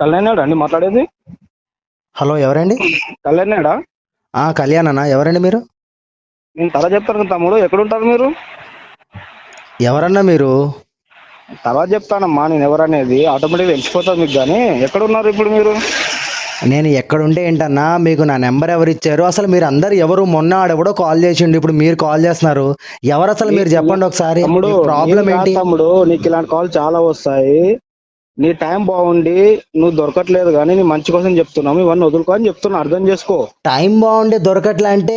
కళ్యాణాడా అండి మాట్లాడేది? హలో ఎవరండి? కళ్యాణాడా ఆ కళ్యాణ్ అన్న ఎవరండి మీరు? నేను తల చెప్తాను తమ్ముడు ఎక్కడ ఉంటారు మీరు? ఎవరన్నా మీరు? తర్వాత చెప్తానమ్మా నేను ఎవరనేది. ఆటోమేటిక్గా తెలిసిపోతుంది మీకు కానీ ఎక్కడ ఉన్నారు ఇప్పుడు మీరు? నేను ఎక్కడుంటే ఏంటన్నా మీకు నా నెంబర్ ఎవరు ఇచ్చారు? అసలు మీరు అందరు ఎవరు? మొన్న ఆడెవడో కాల్ చేసిండు ఇప్పుడు మీరు కాల్ చేస్తున్నారు. ఎవరు అసలు మీరు చెప్పండి ఒకసారి. ప్రాబ్లం ఏంటి? తమ్ముడు నీకు ఇలాంటి కాల్ చాలా వస్తాయి. నీ టైం బాగుండి నువ్వు దొరకట్లేదు కానీ నీ మంచి కోసం చెప్తున్నాము ఇవన్నీ వదులుకో అని చెప్తున్నా. అర్థం చేసుకో. టైం బాగుండి దొరకట్లే అంటే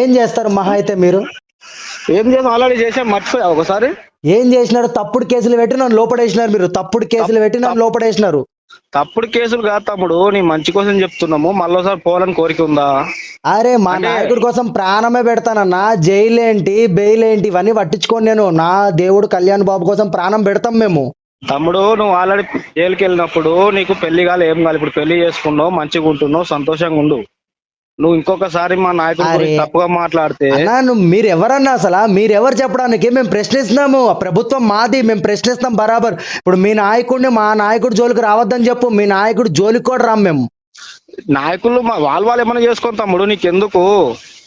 ఏం చేస్తారు మహా అయితే మీరు? ఏం చేసాం ఆల్రెడీ చేసాం మర్చిపోయా ఒకసారి. ఏం చేసినారు? తప్పుడు కేసులు పెట్టి నన్ను లోపడేసినారు మీరు. తప్పుడు కేసులు పెట్టి నన్ను లోపడేసినారు. తప్పుడు కేసులు కాదు తమ్ముడు. నీ మంచి కోసం చెప్తున్నాము. మళ్ళీసారి పోవాలని కోరిక ఉందా? అరే మా నాయకుడి కోసం ప్రాణమే పెడతానన్నా జైలు ఏంటి బెయిల్ ఏంటి ఇవన్నీ పట్టించుకోండి నేను. నా దేవుడు కళ్యాణ్ బాబు కోసం ప్రాణం పెడతాం మేము. తమ్ముడు నువ్వు ఆల్రెడీ జైలుకి వెళ్ళినప్పుడు నీకు పెళ్ళి కాలే ఏం కాదు ఇప్పుడు పెళ్ళి చేసుకున్నావు మంచిగా ఉంటున్నావు సంతోషంగా ఉండు. నువ్వు ఇంకొకసారి మా నాయకుడి. గురించి తప్పుగా మాట్లాడితే మీరు ఎవరన్నా అసలు? మీరు ఎవరు చెప్పడానికి మేము ప్రశ్నిస్తున్నాము. ఆ ప్రభుత్వం మాది మేము ప్రశ్నిస్తాం బరాబర్. ఇప్పుడు మీ నాయకుడిని మా నాయకుడు జోలికి రావద్దని చెప్పు. మీ నాయకుడు జోలికి కూడా రాం మేము. నాయకులు మా వాళ్ళు వాళ్ళు ఏమైనా చేసుకోండి తమ్ముడు నీకెందుకు?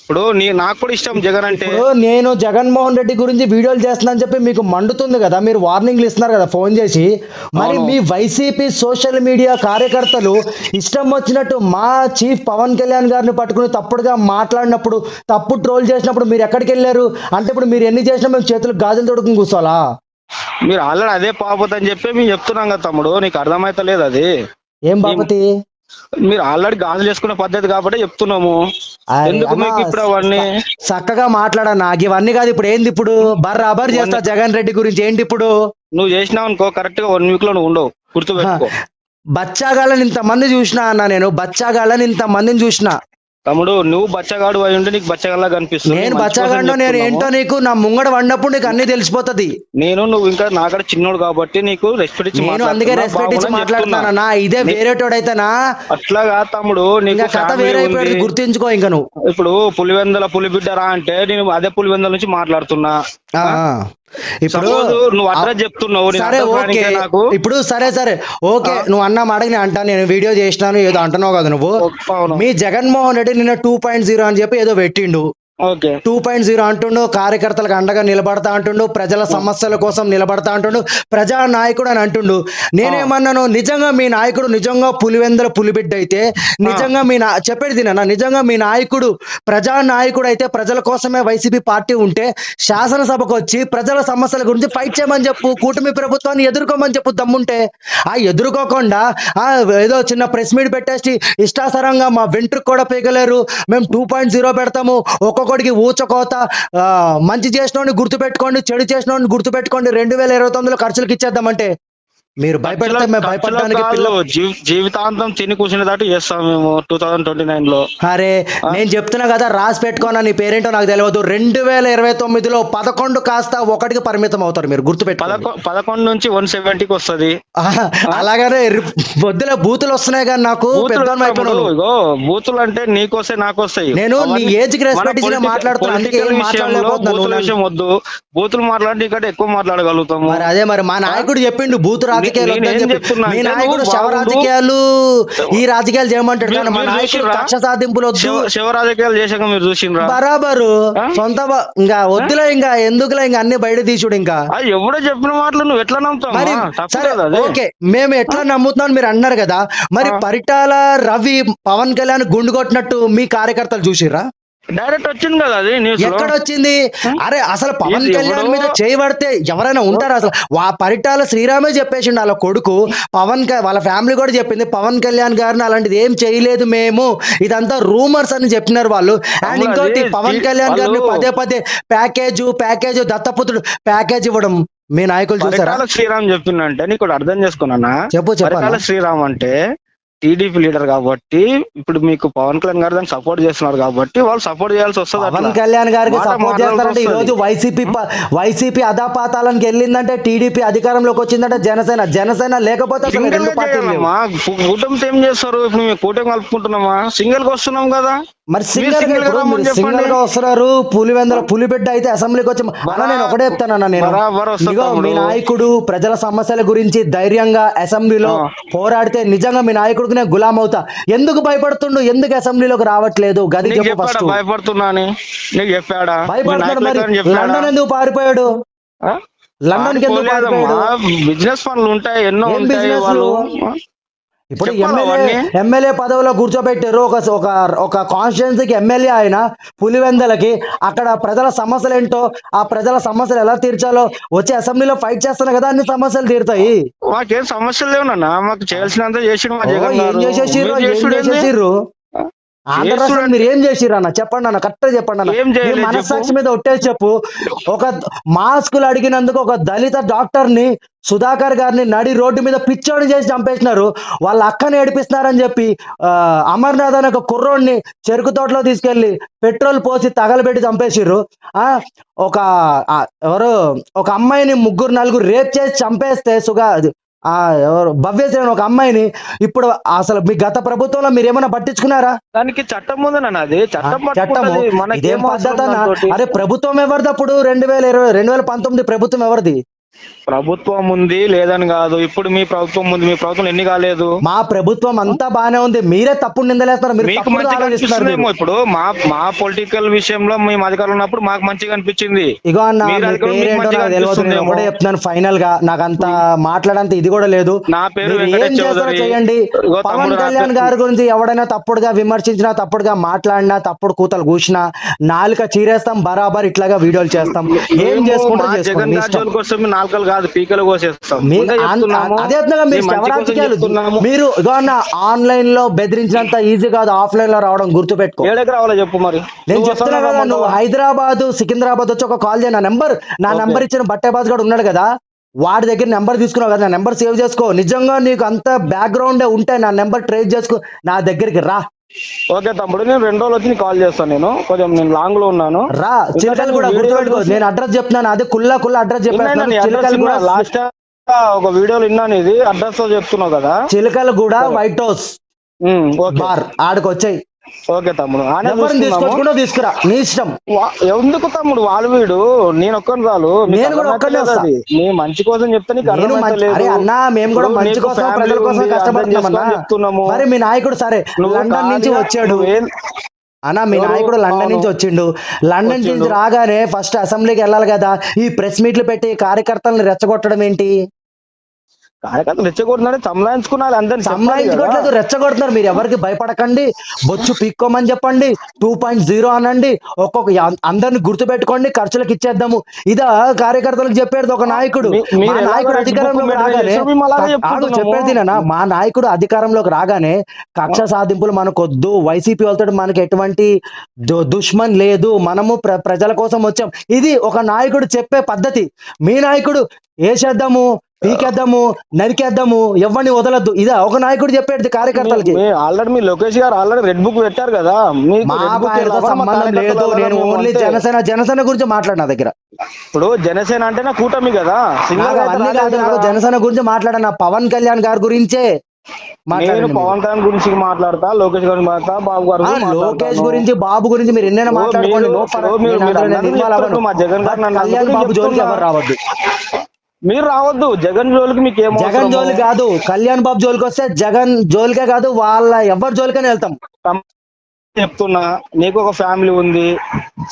ఇప్పుడు నీ నాకు కూడా ఇష్టం జగన్ అంటే. ఇప్పుడు నేను జగన్మోహన్ రెడ్డి గురించి వీడియోలు చేస్తున్నానని చెప్పి మీకు మండుతుంది కదా మీరు వార్నింగ్లు ఇస్తున్నారు కదా ఫోన్ చేసి. మరి. మీ వైసీపీ సోషల్ మీడియా కార్యకర్తలు ఇష్టం వచ్చినట్టు మా చీఫ్ పవన్ కళ్యాణ్ గారిని పట్టుకుని తప్పుడుగా మాట్లాడినప్పుడు తప్పు ట్రోల్ చేసినప్పుడు మీరు ఎక్కడికి వెళ్ళారు? అంటే ఇప్పుడు మీరు ఎన్ని చేసినా మేము చేతులకు గాజులు తొడుకుని కూర్చోవాలా? మీరు ఆల్రెడీ అదే పాపత్ అని చెప్పి మేము చెప్తున్నాం కదా తమ్ముడు నీకు అర్థమైతలేదు అది. ఏం బాపతి మీరు ఆల్రెడీ గాజులు చేసుకునే పద్ధతి కాబట్టి చెప్తున్నాము. ఎందుకు మీకు ఇప్పుడు అవన్నీ? చక్కగా మాట్లాడా నాకు ఇవన్నీ కాదు ఇప్పుడు. ఏంది ఇప్పుడు? బర్రాబర్ చేస్తా జగన్ రెడ్డి గురించి. ఏంటి ఇప్పుడు? నువ్వు చేసినావు అనుకో కరెక్ట్గా వన్ వీక్లో నువ్వు ఉండవు. గుర్తుపెట్టుకో. బచ్చాగాళ్ళని ఇంతమంది చూసినా అన్న నేను. బచ్చాగాళ్ళని ఇంతమందిని చూసిన. తమ్ముడు నువ్వు బచ్చగాడు అయి ఉండి నీకు బచ్చగాళ్ళ కనిపిస్తుంది నేను బచ్చాగాడినో నేను. ఏంటో నీకు నా ముంగడ వండినప్పుడు నీకు అన్ని తెలిసిపోతది నేను నువ్వు ఇంకా నాకడ చిన్నోడు కాబట్టి నీకు రెస్పెక్ట్ ఇచ్చి నేను అందుకే మాట్లాడుతున్నా, రెస్పెక్ట్ ఇచ్చి బాగుందని మాట్లాడుతున్నానన్నా ఇదే నీ- వేరేటోడైతేనా చెప్తున్నా. అట్లా కాదు తమ్ముడు నీకు కథ వేరే. గుర్తించుకో ఇంకా నువ్వు ఇప్పుడు పులివెందల పులిబిడ్డరా అంటే నేను అదే పులివెందల నుంచి మాట్లాడుతున్నా. ఇప్పుడు నువ్వు అడ్రస్ చెప్తున్నావు నేను సరే ఓకే. ఇప్పుడు సరే సరే. ఓకే నువ్వు అన్న మాటకి నేను అంటాను నేను వీడియో చేసినాను ఏదో అంటున్నావు కదా నువ్వు. మీ జగన్మోహన్ రెడ్డి నిన్న టూ పాయింట్ జీరో అని చెప్పి ఏదో పెట్టిండు. టూ పాయింట్ జీరో అంటుండు కార్యకర్తలకు అండగా నిలబడతా అంటుండు ప్రజల సమస్యల కోసం నిలబడతా అంటుండు ప్రజా నాయకుడు అని అంటుండు. నేనేమన్నాను నిజంగా మీ నాయకుడు నిజంగా పులివెందల పులిబిడ్డ అయితే నిజంగా మీ నా చెప్పేది తినన్నా నిజంగా మీ నాయకుడు ప్రజా నాయకుడు అయితే ప్రజల కోసమే వైసీపీ పార్టీ ఉంటే శాసనసభకు వచ్చి ప్రజల సమస్యల గురించి ఫైట్ చేయమని చెప్పు కూటమి ప్రభుత్వాన్ని ఎదుర్కోమని చెప్పు దమ్ముంటే ఆ ఎదుర్కోకుండా ఆ ఏదో చిన్న ప్రెస్ మీట్ పెట్టేసి ఇష్టాసరంగా మా వెంట్రుకు కూడా పీకలేరు మేము టూ పాయింట్ జీరో పెడతాము ఒక్కొక్కడికి ఊచకోత మంచి చేసినోడిని గుర్తుపెట్టుకోండి చెడు చేసినోడిని గుర్తుపెట్టుకోండి రెండు వేల ఇరవై తొమ్మిదిలో ఖర్చులకు ఇచ్చేద్దామంటే మీరు భయపెడితే మేము భయపడడానికి జీవితాంతం తిని కూర్చునేటట్టు చేస్తాం మేము టూ థౌసండ్ ట్వంటీ నైన్లో. అరే నేను చెప్తున్నా కదా రాసి పెట్టుకోనా నీ పేరేంటో నాకు తెలియదు రెండు వేల ఇరవై తొమ్మిదిలో పదకొండు కాస్త ఒకటికి పరిమితం అవుతారు మీరు గుర్తుపెట్టుకోండి. పదకొ పదకొండు నుంచి వన్ సెవెంటీకి వస్తది. అలాగనే వద్దులే బూతులు వస్తున్నాయి కానీ నాకు బూతులు అంటే నీకొస్తాయి నాకొస్తాయి. నేను నీ ఏజ్కి రెస్పెక్ట్ మన ఇచ్చి political- మాట్లాడుతున్నా అందుకే ఏం political విషయంలో మాట్లాడలేకపోతున్నాను బూతుల నువ్వు విషయం వద్దు. బూతులు మాట్లాడి నీకంటే ఎక్కువ మాట్లాడగలుగుతాము. మరి అదే మరి మా నాయకుడు చెప్పిండు బూత్ రాజకీయాలు వద్దని చెప్పి మీ నాయకుడు శవ. రాజకీయాలు ఈ రాజకీయాలు చేయమంటాడు కానీ మా మీరు నాయకుడు చూసిర్రా? కక్ష సాధింపులు వద్దు శివ రాజకీయాలు చేశాక మీరు చూసిండ్రా బరాబరు? సొంత ఇంకా వద్దులే ఇంకా ఎందుకులే ఇంకా అన్ని బయట తీసుడు ఇంకా ఎవడో చెప్పిన మాటలు నువ్వు ఎట్లా నమ్ముతావు సరే ఓకే మేము ఎట్లా నమ్ముతున్నాం మీరు అన్నారు కదా మరి. పరిటాల రవి పవన్ కళ్యాణ్ గుండు కొట్టినట్టు మీ కార్యకర్తలు చూసిర్రా డైరెక్ట్ వచ్చింది కదా అది న్యూస్ ఎక్కడ వచ్చింది అరే అసలు పవన్ కళ్యాణ్ మీద చేయబడితే ఎవరైనా ఉంటారా అసలు? వా పరిటాల శ్రీరామే చెప్పేసిండు వాళ్ళ కొడుకు. పవన్ వాళ్ళ ఫ్యామిలీ కూడా చెప్పింది పవన్ కళ్యాణ్ గారిని అలాంటిది ఏం చేయలేదు మేము. ఇదంతా రూమర్స్ అని చెప్పినారు వాళ్ళు. అండ్ ఇంకోటి పవన్ కళ్యాణ్ గారిని పదే పదే ప్యాకేజ్ ప్యాకేజ్ దత్తపుత్రుడు ప్యాకేజ్ ఇవ్వడం. మీ నాయకులు చూసారా? శ్రీరామ్ చెప్పిందంటే నీకు అర్థం చేసుకున్నానా? చెప్పు చెప్పాలి శ్రీరామ్ అంటే టీడీపీ లీడర్ కాబట్టి ఇప్పుడు మీకు పవన్ కళ్యాణ్ గారు దానికి సపోర్ట్ చేస్తున్నారు కాబట్టి వాళ్ళు సపోర్ట్ చేయాల్సి వస్తుంది పవన్ కళ్యాణ్ గారికి సపోర్ట్ చేస్తారంటే ఈ రోజు వైసీపీ వైసీపీ అధాపాతాలకు వెళ్ళిందంటే టీడీపీ అధికారంలోకి వచ్చిందంటే జనసేన జనసేన లేకపోతే కూటమితో ఏం చేస్తారు? ఇప్పుడు మేము కూటమి కలుపుకుంటున్నామా? సింగిల్గా వస్తున్నాం కదా. మరి గా single గా వస్తున్నారు పులివెందల పులిబిడ్డ అయితే అసెంబ్లీకి వచ్చి అన్న నేను ఒకటే చెప్తానన్న నేను. ఇదిగో మీ. నాయకుడు ప్రజల సమస్యల గురించి ధైర్యంగా అసెంబ్లీలో. పోరాడితే నిజంగా మీ నాయకుడికి నేను గులాం అవుతా. ఎందుకు భయపడుతుండు? ఎందుకు అసెంబ్లీలోకి రావట్లేదు? గది నీకు చెప్పు చెప్పాడా? ఫస్ట్ భయపడుతున్నా అని. నీకు చెప్పాడా? మీ భయపడుతున్నాడు మరి? లండన్ ఎందుకు పారిపోయాడు? లండన్కి ఎందుకు పారిపోయాడు? బిజినెస్ పనులు ఉంటాయి ఎన్నో ఏం ఇప్పుడు ఎమ్మెల్యే? ఎమ్మెల్యే పదవిలో కూర్చోబెట్టారు ఒక ఒక ఒక కాన్స్టిట్యున్సీకి ఎమ్మెల్యే ఆయన పులివెందలకి అక్కడ ప్రజల సమస్యలు ఏంటో ఆ ప్రజల సమస్యలు ఎలా తీర్చాలో వచ్చి అసెంబ్లీలో ఫైట్ చేస్తాను కదా అన్ని సమస్యలు తీరుతాయి మాకేం సమస్యలు లేవునన్నా మాకు చేయాల్సినంత జగన్ ఏం. చేసేసిర్రు ఏం? చేసేసిర్రు ఆంధ్ర రాష్ట్రంలో చేసుడు మీరు ఏం చేసిర్రు అన్న చెప్పండి అన్న. కరెక్ట్ చెప్పండి అన్న. మనస్సాక్షి మీద ఒట్టేసి చెప్పు. ఒక మాస్కులు అడిగినందుకు ఒక దళిత డాక్టర్ని సుధాకర్ గారిని నడి రోడ్డు మీద పిచ్చోడి చేసి చంపేసినారు. వాళ్ళ అక్కని ఏడిపిస్తున్నారని చెప్పి అమర్నాథ్ అనే ఒక కుర్రోడిని చెరుకు తోటలో తీసుకెళ్ళి పెట్రోల్ పోసి తగలబెట్టి చంపేసిర్రు. ఆ ఒక ఎవరు ఒక అమ్మాయిని ముగ్గురు నలుగురు రేప్ చేసి చంపేస్తే సుగా ఆ ఎవరు? భవ్యశ్రీ అనే ఒక అమ్మాయిని ఇప్పుడు అసలు మీ గత ప్రభుత్వంలో మీరు ఏమైనా పట్టించుకున్నారా? దానికి చట్టం ఉందన్న అది. చట్టం. మనకి ఇదేం పద్ధతి అన్న? అరే ప్రభుత్వం ఎవరిది అప్పుడు? రెండు వేల ఇరవై రెండు వేల పంతొమ్మిది ప్రభుత్వం ఎవరిది? ప్రభుత్వం ఉంది లేదని కాదు. ఇప్పుడు మీ ప్రభుత్వం ఉంది మీ ప్రభుత్వం ఎన్ని కాలేదు? మా ప్రభుత్వం అంతా బానే ఉంది. మీరే తప్పుడు నిందలేస్తున్నారు. మీరు మీకు తప్పుడు మంచిగా ఆలోచిస్తున్నారు అనిపిస్తుందేమో మీరు. ఇప్పుడు? మా మా పొలిటికల్ విషయంలో మేము అధికారంలో ఉన్నప్పుడు మాకు మంచిగా అనిపించింది. ఇగో అన్న మీరు మీ అది కూడా మీకు పేరేంటో మంచిగా నాకు తెలియదు నేను అనిపిస్తుందేమో. ఒకటే చెప్తున్నాను ఫైనల్గా నాకు అంత మాట్లాడంత ఇది కూడా లేదు. నా పేరు మీరు వెంకటేష్ ఏం చేస్తారో చౌదరి. చేయండి. ఇగో పవన్ తమ్ముడు కళ్యాణ్ గారి గురించి ఎవడైనా తప్పుడుగా విమర్శించినా తప్పుడుగా మాట్లాడినా తప్పుడు కూతలు కూసినా నాలుక చీరేస్తాం బరాబర్ ఇట్లాగా వీడియోలు చేస్తాం. ఏం మేము చేసుకుంటూ మా చేసుకోండి జగన్ మీ గారి ఇష్టం. జోలికి వస్తే మేము నాలుకలు కాదు పీకలు కోసేస్తాం. అదే మీరు ఆన్లైన్లో బెదిరించినంత ఈజీ కాదు ఆఫ్లైన్లో రావడం గుర్తుపెట్టుకో ఏడకి రావాలో చెప్పు మరి నేను చెప్తున్నా కదా? నువ్వు హైదరాబాద్ సికింద్రాబాద్ వచ్చి ఒక కాల్ చేయ నా నెంబర్ నా. నెంబర్ ఇచ్చిన బట్టేబాజ్ గారు ఉన్నాడు కదా వాడి దగ్గర నెంబర్ తీసుకున్నావు కదా నా నెంబర్ సేవ్ చేసుకో నిజంగా నీకు అంత బ్యాక్గ్రౌండ్ ఉంటే నా నెంబర్ ట్రేస్ చేసుకో నా దగ్గరికి రా ఓకే తమ్ముడు నేను రెండు రోజులు వచ్చి కాల్ చేస్తాను నేను. కొంచెం నేను లాంగ్లో ఉన్నాను. రా చిలకలు కూడా గుర్తుపెట్టుకో. నేను అడ్రస్ చెప్తున్నాను అదే కుల్లా కుల్లా అడ్రస్ చిలకలు కూడా లాస్ట్ ఒక వీడియోలో విన్నాను ఇది అడ్రస్ చెప్తున్నావు కదా. చిలకలు కూడా వైట్ హౌస్ బార్ ఆడికి వచ్చాయి ఓకే తమ్ముడు. తీసుకొచ్చుకుంటూ తీసుకురా నీ ఇష్టం ఎందుకు తమ్ముడు వాళ్ళు వీడు నేను ఒక్కని నీకు నేను కూడా ఒక్కనే. నీ మంచి కోసం చెప్తే నీకు. అరే అన్నా మేము కూడా మంచి కోసం ప్రజల కోసం కష్టపడుతున్నాం చెప్తున్నాము మరి మీ నాయకుడు సరే లండన్ నుంచి వచ్చాడు అన్నా మీ? నాయకుడు లండన్ నుంచి. వచ్చిండు లండన్ నుంచి. రాగానే ఫస్ట్ అసెంబ్లీకి వెళ్ళాలి కదా ఈ ప్రెస్ మీట్లు పెట్టి కార్యకర్తలను రెచ్చగొట్టడం ఏంటి కార్యకర్తలు రెచ్చగొడుతున్నాడు సంలాయించుకున్నారు అందరిని సంలాయించుకోవట్లేదు రెచ్చగొడుతున్నారు. మీరు ఎవరికి భయపడకండి బొచ్చు పీక్కోమని చెప్పండి టూ పాయింట్ జీరో అనండి ఒక్కొక్క అందరిని గుర్తు పెట్టుకోండి ఖర్చులకు ఇచ్చేద్దాము. ఇదా కార్యకర్తలకు చెప్పేది ఒక నాయకుడు. మీ- నాయకుడు అధికారంలోకి రాగానే. చెప్పేది నేనా? మా నాయకుడు అధికారంలోకి రాగానే కక్ష సాధింపులు మనకొద్దు వైసీపీ వాళ్ళతో మనకి ఎటువంటి దుష్మన్ లేదు మనము ప్ర- ప్రజల కోసం వచ్చాం. ఇది ఒక నాయకుడు చెప్పే పద్ధతి. మీ నాయకుడు వేసేద్దాము పీకేద్దాము నరికేద్దాము ఎవరిని వదలద్దు. ఇదా ఒక నాయకుడు చెప్పేది కార్యకర్తలకి. ఆల్రెడీ మీ లోకేష్ గారు ఆల్రెడీ రెడ్ బుక్ పెట్టారు కదా. మా సంబంధం లేదు? నేను ఓన్లీ. జనసేన జనసేన గురించి మాట్లాడు నా దగ్గర. ఇప్పుడు జనసేన అంటే నా కూటమి కదా. నాకు జనసేన గురించి మాట్లాడను. పవన్ కళ్యాణ్ గారి గురించే నేను. పవన్ కళ్యాణ్ గురించి మాట్లాడతా లోకేష్ గారి మాట్లాడతా బాబు గారు లోకేష్. గురించి బాబు గురించి మీరు ఎన్నైనా మాట్లాడుకోండి. మా జగన్ గారు రావద్దు? మీరు రావద్దు. జగన్ జోలికి మీకు ఏమో జగన్ జోలి కాదు. కళ్యాణ్ బాబు జోలికి వస్తే జగన్ జోలికే కాదు. వాళ్ళ ఎవరి జోలికైనా వెళ్తాం. చెప్తున్నా నీకు ఒక ఫ్యామిలీ ఉంది.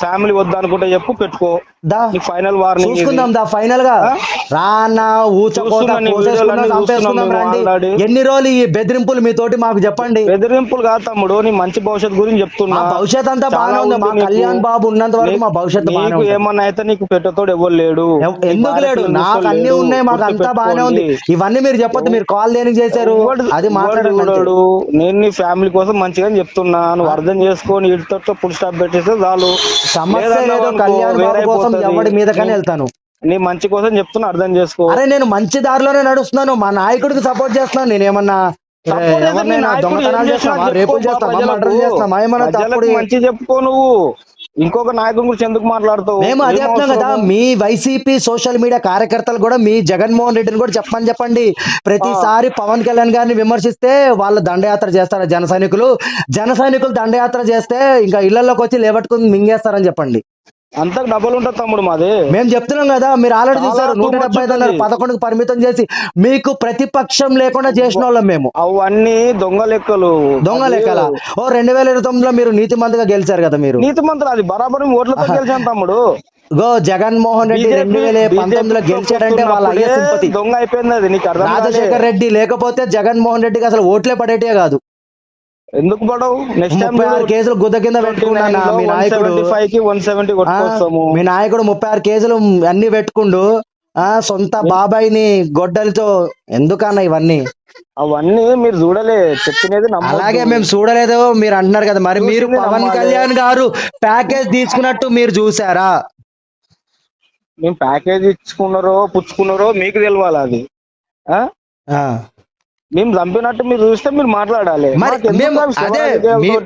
ఫ్యామిలీ వద్దు అనుకుంటే చెప్పు పెట్టుకో. దా ఫైనల్ వార్నింగ్ చూసుకుందాం దా ఫైనల్గా. ఆ? రాన్న ఊచకోత చూస్తున్నా నీ కోసేసుకుందాం వీడియోలన్నీ చంపేసుకుందాం చూస్తున్నాం రండి మేము already. ఎన్ని రోజులు ఈ బెదిరింపులు మీతోటి మాకు చెప్పండి. బెదిరింపులు కాదు తమ్ముడు నీ మంచి భవిష్యత్తు గురించి చెప్తున్నా. మా భవిష్యత్ అంతా బాగానే ఉంది. మా. కళ్యాణ్ బాబు ఉన్నంత వరకు మా భవిష్యత్తు నీకు ఏమన్నా అయితే నీకు పెట్టతోడు ఎవరు లేడు. ఎందుకు లేడు? నాకు అన్ని ఉన్నాయి మాకు అంతా బాగానే ఉంది. ఇవన్నీ మీరు చెప్పొద్దు మీరు కాల్ దేనికి చేశారు? అది. చూడడు నేను నీ ఫ్యామిలీ కోసం మంచిగా చెప్తున్నా. నువ్వు అర్థం చేసుకొని ఇటుతో ఫుల్ స్టాప్ పెట్టేస్తే చాలు. సమస్య లేదు కళ్యాణ్ బాబు కోసం వేరైపోతది. ఎవడి మీద కానీ వెళ్తాను. నీ మంచి కోసం చెప్తున్నా అర్థం చేసుకో. అరే నేను మంచి దారిలోనే నడుస్తున్నాను. మా నాయకుడికి సపోర్ట్ చేస్తున్నాను. నేను ఏమన్నా దొంగతనాలు చేస్తామా చేస్తామా చేస్తామా ఏమన్నా మంచి చెప్పుకో నువ్వు. ఇంకొక నాయకుడి గురించి ఎందుకు మాట్లాడుతావు? మేము అదే చెప్తున్నాం కదా? మీ వైసీపీ సోషల్ మీడియా కార్యకర్తలు కూడా మీ జగన్మోహన్ రెడ్డిని కూడా చెప్పని చెప్పండి. ప్రతిసారి పవన్ కళ్యాణ్ గారిని విమర్శిస్తే వాళ్ళు దండయాత్ర చేస్తారు జన సైనికులు? జన సైనికులు దండయాత్ర చేస్తే ఇంకా ఇళ్ళలోకి వచ్చి లేవట్టుకుని మింగేస్తారని చెప్పండి. అంతకు డబ్బులు ఉంటుంది తమ్ముడు మాది. మేము చెప్తున్నాం కదా మీరు ఆల్రెడీ చూసారు నూట డెబ్బై ఐదు. పదకొండుకు పరిమితం చేసి మీకు ప్రతిపక్షం లేకుండా చేసిన వాళ్ళం మేము. అవన్నీ దొంగ లెక్కలు. దొంగ లెక్కల? ఓ రెండు వేల ఇరవై తొమ్మిదిలో మీరు నీతి మంత్రిగా గెలిచారు కదా మీరు. నీతి మంత్రులు అది బరాబరి ఓట్లతో గెలిచాను తమ్ముడు. గో జగన్మోహన్ రెడ్డి రెండు వేల పంతొమ్మిదిలో గెలిచాడంటే వాళ్ళ అయ్యే సింపతి. దొంగ అయిపోయింది అది నీకు. రాజశేఖర్ రెడ్డి లేకపోతే జగన్మోహన్ రెడ్డికి అసలు ఓట్లే పడేటే కాదు. ఎందుకు పడవు? నెక్స్ట్ టైం ముప్పై ఆరు కేసులు గుద్ద కింద పెట్టుకున్నా మీ నాయకుడు? ఫైవ్కి వన్ సెవెంటీ కొట్టుకొస్తాము. మీ నాయకుడు ముప్పై ఆరు కేసులు అన్ని పెట్టుకుండు. ఆ సొంత బాబాయిని గొడ్డలితో ఎందుకన్నా ఇవన్నీ? అవన్నీ మీరు చూడలే చెప్పినది. అలాగే మేము చూడలేదు మీరు అంటున్నారు కదా. మరి మీరు పవన్. కళ్యాణ్ గారు ప్యాకేజ్ తీసుకున్నట్టు మీరు చూసారా? మేము ప్యాకేజ్ ఇచ్చుకున్నారో పుచ్చుకున్నారో మీకు తెలవాలి అది. మేము చంపినట్టు మీరు చూస్తే మీరు మాట్లాడాలి. మరి మేము అదే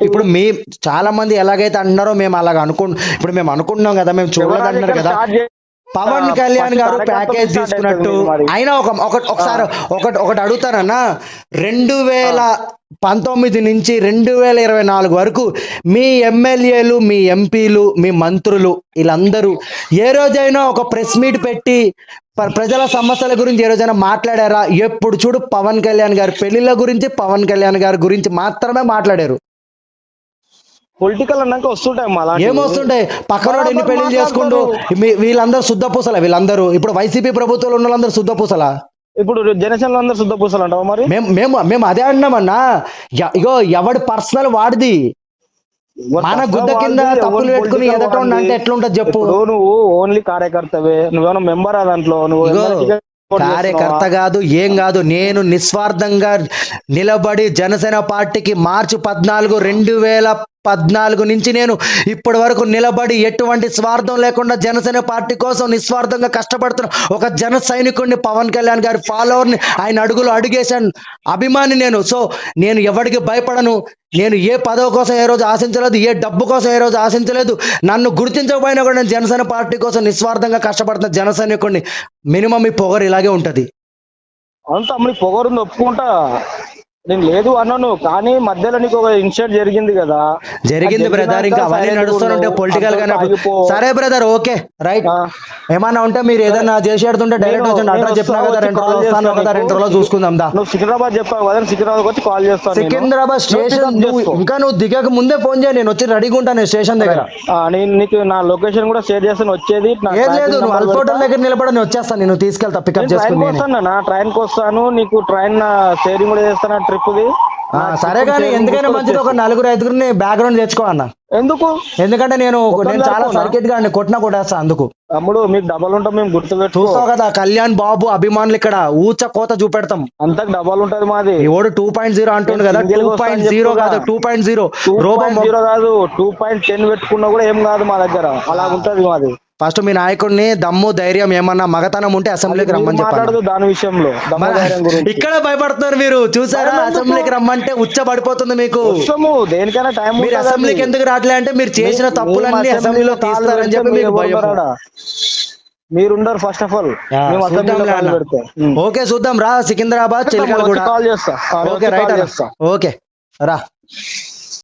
ఇప్పుడు మీ చాలా మంది ఎలాగైతే అంటున్నారో మేము అలాగ అనుకు ఇప్పుడు మేము అనుకుంటున్నాం కదా మేము శివ చూడలేదు అంటున్నారు రాజకీయాలు కదా. పవన్ కళ్యాణ్ గారు ప్యాకేజ్ తీసుకున్నట్టు. అయినా ఒక ఒక ఒకసారి ఒకటి ఒకటి అడుగుతానన్నా. రెండు వేల పంతొమ్మిది నుంచి రెండు వేల ఇరవై నాలుగు వరకు మీ ఎమ్మెల్యేలు మీ ఎంపీలు మీ మంత్రులు వీళ్ళందరూ ఏ రోజైనా ఒక ప్రెస్ మీట్ పెట్టి ప్రజల సమస్యల గురించి ఏ రోజైనా మాట్లాడారా? ఎప్పుడు చూడు పవన్ కళ్యాణ్ గారి పెళ్ళిళ్ళ గురించి పవన్ కళ్యాణ్ గారి గురించి మాత్రమే మాట్లాడారు. పొలిటికల్ అన్నాక వస్తుంటాయి మా అలాంటివి. ఏమొస్తుంటాయి? పక్కనోడు ఎన్ని పెళ్ళి చేసుకుంటూ వీళ్ళందరూ శుద్ధ పూసల వీళ్ళందరూ. ఇప్పుడు వైసీపీ ప్రభుత్వంలో ఉన్న వాళ్ళందరూ శుద్ధ పూసలా ఇప్పుడు జనసేనలో అందరు శుద్ధ పూసలు అంటావా మరి? మేము మేము మేము అదే అన్నామన్నా. ఇగో ఎవడి పర్సనల్ వాడిది? మన గుద్ద కింద తప్పులు పెట్టుకుని ఎదటోడిని అంటే. ఎట్లుంటది చెప్పు నువ్వు ఓన్లీ కార్యకర్తవే నువ్వేమో మెంబర్ దాంట్లో నువ్వు కార్యకర్త? కాదు ఏం కాదు నేను నిస్వార్థంగా నిలబడి జనసేన పార్టీకి మార్చి పద్నాలుగు రెండు వేల పద్నాలుగు నుంచి నేను ఇప్పటి వరకు నిలబడి ఎటువంటి స్వార్థం లేకుండా జనసేన పార్టీ కోసం నిస్వార్థంగా కష్టపడుతున్న ఒక జన సైనికుడిని పవన్ కళ్యాణ్ గారి ఫాలోవర్ని ఆయన అడుగులు అడిగేశాను. అభిమాని నేను. సో నేను ఎవరికి భయపడను. నేను ఏ పదవి కోసం ఏ రోజు ఆశించలేదు ఏ డబ్బు కోసం ఏ రోజు ఆశించలేదు. నన్ను గుర్తించకపోయినా కూడా నేను జనసేన పార్టీ కోసం నిస్వార్థంగా కష్టపడుతున్న జన సైనికుడిని మినిమం ఈ పొగరు ఇలాగే ఉంటుంది. అంతా మీ పొగరుంది ఒప్పుకుంటా నేను లేదు అన్నాను కానీ మధ్యలో నీకు ఒక ఇన్సిడెంట్ జరిగింది కదా జరిగింది బ్రదర్ ఇంకా అవన్నీ నడుస్తుంటే. పొలిటికల్ ఆగిపో. సరే బ్రదర్ ఓకే రైట్. ఏమన్నా ఉంటే మీరు ఏదైనా చేసేడుతుంటే డైరెక్ట్ వచ్చి అడ్రస్ చెప్పినా కదా రెండు రోజులు వస్తాను కదా రెండు. రోజులు చూసుకుందాం దా నువ్వు సికింద్రాబాద్ చెప్పావు కదా సికింద్రాబాద్ వచ్చి కాల్ చేస్తాను. సికింద్రాబాద్ స్టేషన్. ఇంకా నువ్వు దిగక ముందే ఫోన్ చేయి నేను వచ్చి రెడీగా ఉంటాను స్టేషన్ దగ్గర నేను నీకు నా లొకేషన్ కూడా షేర్ చేస్తాను వచ్చేది ఏం లేదు నువ్వు పెడతా. దగ్గర నిలబడి నేను వచ్చేస్తాను నేను తీసుకెళ్తా పికప్ చేసుకుని ట్రైన్కి వస్తాను నీకు ట్రైన్ షేరింగ్ కూడా చేస్తాను సరే కానీ ఎందుకైనా మంచిది ఒక నలుగురు ఐదుగురిని బ్యాక్గ్రౌండ్ తెచ్చుకో అన్న. ఎందుకు? ఎందుకంటే నేను నేను చాలా? సర్కిట్గా కొట్టినా కొట్టేస్తా అందుకు. తమ్ముడు మీకు డబల్ ఉంటాం మేము గుర్తు చూస్తావు కదా కళ్యాణ్ బాబు అభిమానులు ఇక్కడ ఊచ కోత చూపెడతాం. అంతకు డబల్ ఉంటది మాది. ఓడు టూ పాయింట్ జీరో అంటుండు కదా టూ పాయింట్ జీరో కాదు. టూ పాయింట్ జీరో జీరో కాదు టూ పాయింట్ టెన్ పెట్టుకున్నా కూడా ఏం కాదు మా దగ్గర. అలా ఉంటది మాది. ఫస్ట్ మీ నాయకుడిని దమ్ము ధైర్యం ఏమన్నా మగతనం ఉంటే అసెంబ్లీకి రమ్మని దాని విషయంలో. గురించి. ఇక్కడ భయపడుతున్నారు మీరు. చూసారా? అసెంబ్లీకి రమ్మంటే ఉచ్చ పడిపోతుంది మీకు. వస్తాము దేనికైనా టైం మీరు అసెంబ్లీకి ఎందుకు రావట్లే అంటే మీరు చేసిన తప్పులన్నీ అసెంబ్లీలో తీస్తారని చెప్పి మీకు భయం. మీరుండరు ఫస్ట్ ఆఫ్ ఆల్. ఓకే చూద్దాం. రా సికింద్రాబాద్ చిలకలు కూడా కాల్ చేస్తా. Okay right. చేస్తా. ఓకే రా.